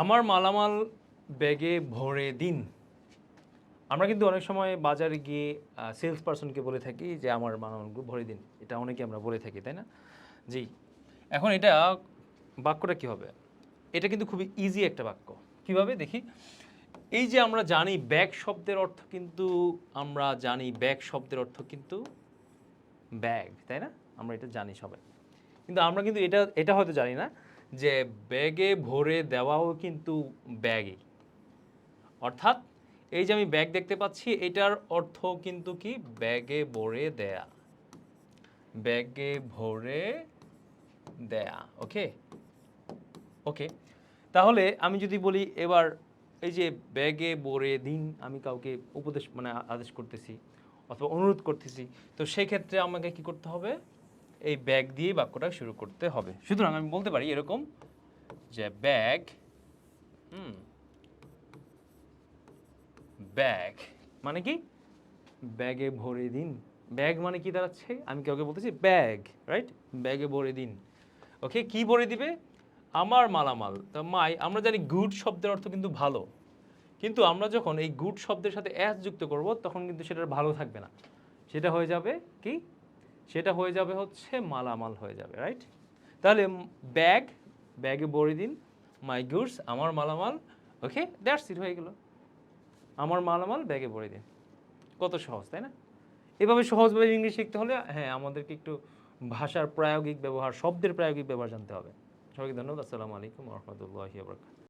আমার মালামাল ব্যাগে ভরে দিন। আমরা কিন্তু অনেক সময় বাজারে গিয়ে সেলস পার্সনকে বলে থাকি যে, আমার মালামালগুলো ভরে দিন। এটা অনেকে আমরা বলে থাকি, তাই না? জি। এখন এটা বাক্যটা কী হবে? এটা কিন্তু খুবই ইজি একটা বাক্য। কীভাবে? দেখি। এই যে আমরা জানি ব্যাগ শব্দের অর্থ কিন্তু, আমরা জানি ব্যাগ শব্দের অর্থ কিন্তু ব্যাগ, তাই না? আমরা এটা জানি সবাই। কিন্তু আমরা কিন্তু এটা এটা হয়তো জানি না। যে ব্যাগে ভরে দেওয়াও কিন্তু ব্যাগই অর্থাৎ এই যে আমি ব্যাগ দেখতে পাচ্ছি, এটার অর্থ কিন্তু কি? ব্যাগে ভরে দেয়া। ব্যাগে ভরে দেয়া। ওকে? ওকে। তাহলে আমি যদি বলি এবার এই যে ব্যাগে ভরে দিন, আমি কাউকে উপদেশ মানে আদেশ করতেছি অথবা অনুরোধ করতেছি, তো সেই ক্ষেত্রে আমাকে কি করতে হবে? এই ব্যাগ দিয়ে বাক্যটা শুরু করতে হবে। সুতরাং আমি বলতে পারি এরকম যে ব্যাগ, হুম, ব্যাগ মানে কি? ব্যাগে ভরে দিন। ব্যাগ মানে কি দাঁড়াচ্ছে? আমি কাউকে বলতেছি ব্যাগ রাইট ব্যাগে ভরে দিন। ওকে কি ভরে দিবে? আমার মালামাল। তা মাই, আমরা জানি গুড শব্দের অর্থ কিন্তু ভালো। কিন্তু আমরা যখন এই গুড শব্দের সাথে অ্যাস যুক্ত করব, তখন কিন্তু সেটার ভালো থাকবে না। সেটা হয়ে যাবে কি? সেটা হয়ে যাবে হচ্ছে মালামাল হয়ে যাবে রাইট তাহলে ব্যাগ ব্যাগে ভরে দিন মাই গুডস আমার মালামাল ওকে দ্যাটস ইট হয়ে গেল। আমার মালামাল ব্যাগে ভরে দিন। কত সহজ, তাই না? এভাবে সহজভাবে ইংলিশ শিখতে হলে হ্যাঁ আমাদেরকে একটু ভাষার প্রায়োগিক ব্যবহার, শব্দের প্রায়োগিক ব্যবহার জানতে হবে। সবাইকে ধন্যবাদ। আসসালামু আলাইকুম রহমতুল্লাহি